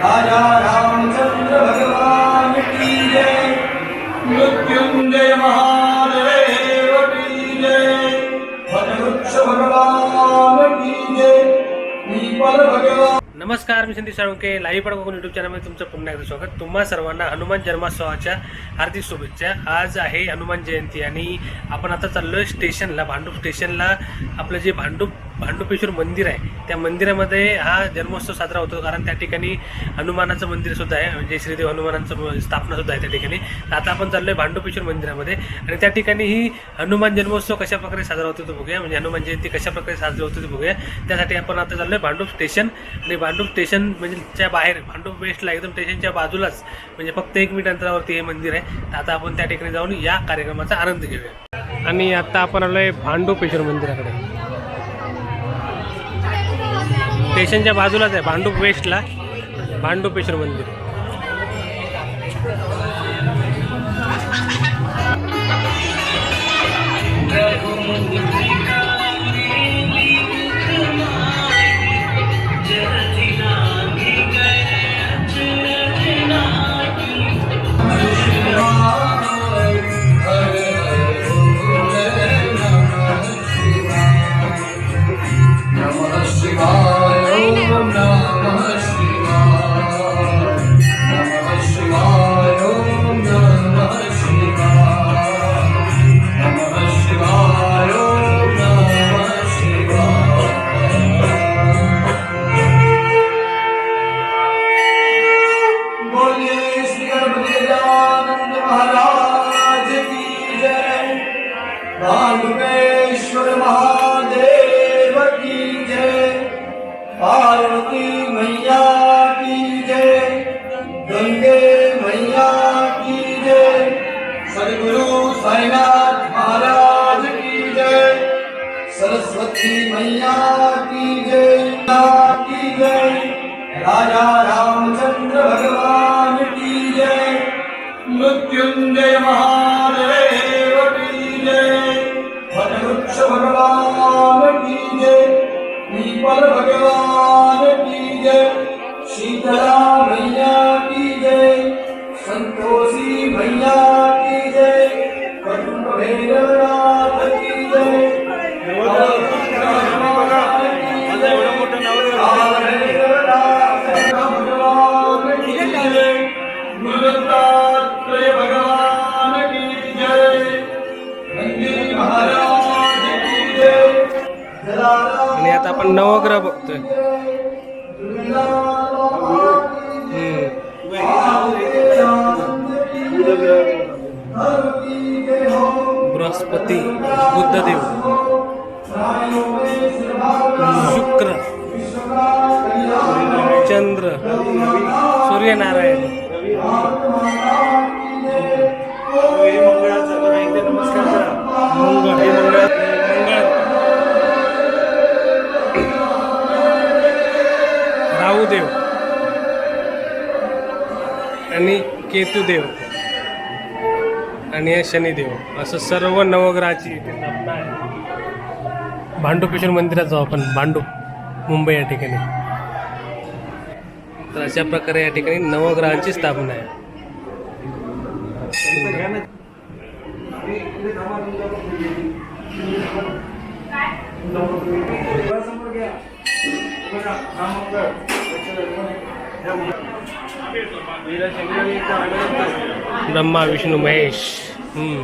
राजा रामचंद्र भगवान की जय। मृत्युंजय महादेव की जय। वटवृक्ष भगवान की जय। पीपल भगवान। नमस्कार मी संदीप साळुंके. लाईव्ह पड कोकण युट्यूब चॅनलमध्ये तुमचं पुन्हा एकदा स्वागत. तुम्हा सर्वांना हनुमान जन्मोत्सवाच्या हार्दिक शुभेच्छा. आज आहे हनुमान जयंती आणि आपण आता चाललो आहे स्टेशनला भांडूप स्टेशनला आपलं जे भांडूप भांडुपेश्वर मंदिर आहे. त्या मंदिरामध्ये हा जन्मोत्सव साजरा होतो कारण त्या ठिकाणी हनुमानाचं मंदिर सुद्धा आहे. म्हणजे श्रीदेव हनुमानांचं स्थापना सुद्धा आहे त्या ठिकाणी. तर आता आपण चाललोय भांडुपेश्वर मंदिरामध्ये. आणि त्या ठिकाणी ही हनुमान जन्मोत्सव कशा प्रकारे साजरा होतो तो बघूया. म्हणजे हनुमान जयंती कशा प्रकारे साजरी होते ते बघूया. त्यासाठी आपण आता चाललोय भांडूप स्टेशन. आणि भांडूप स्टेशन म्हणजे च्या बाहेर भांडूप वेस्टला एकदम स्टेशनच्या बाजूलाच म्हणजे फक्त एक मिनिट अंतरावरती हे मंदिर आहे. तर आता आपण त्या ठिकाणी जाऊन या कार्यक्रमाचा आनंद घेऊया. आणि आता आपण आलोय भांडुपेश्वर मंदिराकडे. स्टेशनच्या बाजूलाच आहे भांडूप वेस्टला. भांडुपेश्वर मंदिर. नमः पार्वती मैया की जय। गंगे मैया की जय। सदगुरु साईनाथ महाराज की जय। आपण नवग्रह बघतोय. बृहस्पती बुद्धदेव शुक्र चंद्र सूर्यनारायण. केतुदेव. आणि हे शनिदेव. असं सर्व नवग्रहाची इथे स्थापना आहे. भांडुपेश्वर मंदिरात जाऊ आपण. भांडूप मुंबई या ठिकाणी. तर अशा प्रकारे या ठिकाणी नवग्रहांची स्थापना आहे. ब्रह्मा विष्णू महेश हम्म.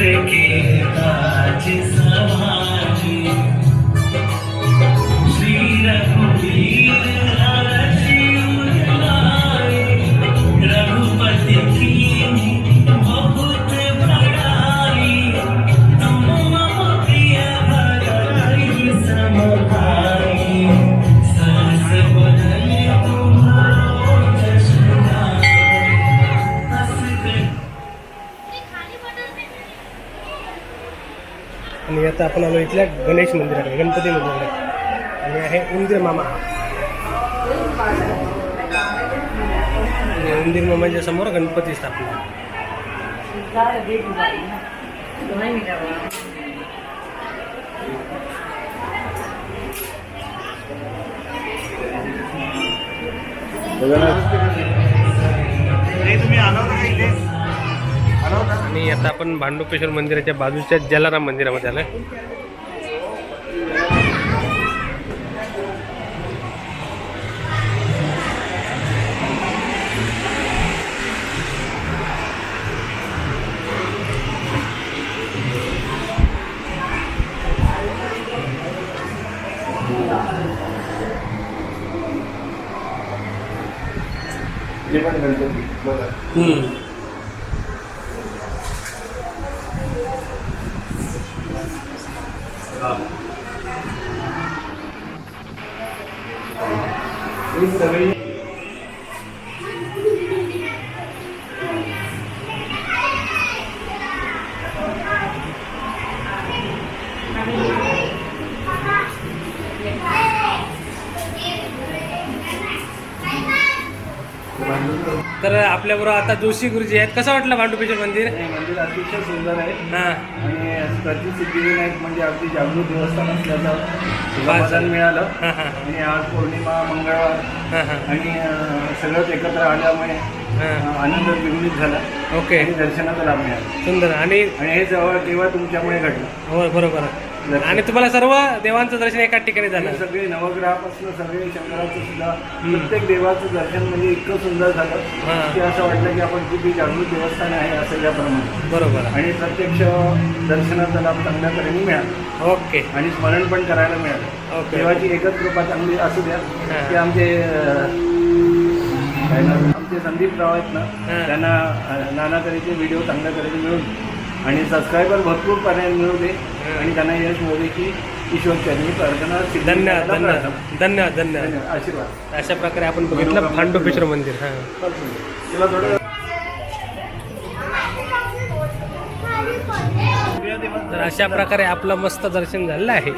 thinking. आता आपण आलो इथल्या गणेश मंदिराकडे गणपती मंदिराकडे. आणि आहे उंदीर मामा. उंदीर मामाच्या समोर गणपती स्थापना. आणि आता आपण भांडुपेश्वर मंदिराच्या बाजूच्या जलाराम मंदिरामध्ये आलं हम्म. तर आपल्याबरोबर आता जोशी गुरुजी आहेत. कसं वाटलं भांडुपेश्वर मंदिर? हे मंदिर अतिशय सुंदर आहे. हां. आणि म्हणजे अगदी जागृत देवस्थान असल्याचं. समाधान मिळालं. आणि आज पौर्णिमा मंगळवार. हां हां. आणि सगळंच एकत्र आल्यामुळे हां. आनंद द्विगुणित झाला. ओके. दर्शनाचा लाभ मिळाला. सुंदर. आणि आणि हे जवळ केवळ तुमच्यामुळे घडलं? हो बरोबर. आणि तुम्हाला सर्व देवांचं दर्शन एकाच ठिकाणी झालं सगळे नवग्रहापासून सगळे शंकराचं सुद्धा प्रत्येक देवाचं दर्शन म्हणजे इतकं सुंदर झालं. की असं वाटलं की आपण किती जागृत देवस्थान आहे असं याप्रमाणे बरोबर आणि प्रत्यक्ष दर्शनाचा लाभ चांगल्या तऱ्हेने मिळाला ओके आणि स्मरण पण करायला मिळालं. देवाची एकच कृपा चांगली असू द्या. की आमचे? आमचे संदीप राव आहेत ना. त्यांना नाना तऱ्हेचे व्हिडिओ चांगल्या तऱ्हेने मिळून आणि सबस्क्रायबर भरपूर पर्याय मिळू दे आणि त्यांना यश मोदे की ईश्वर चरणी प्रार्थना धन्यवाद धन्यवाद. धन्यवाद धन्यवाद. आशीर्वाद. अशा प्रकारे आपण बघितलं भांडुपेश्वर मंदिर हां. तिला थोडं तर अशा प्रकारे आपलं मस्त दर्शन झालेलं आहे.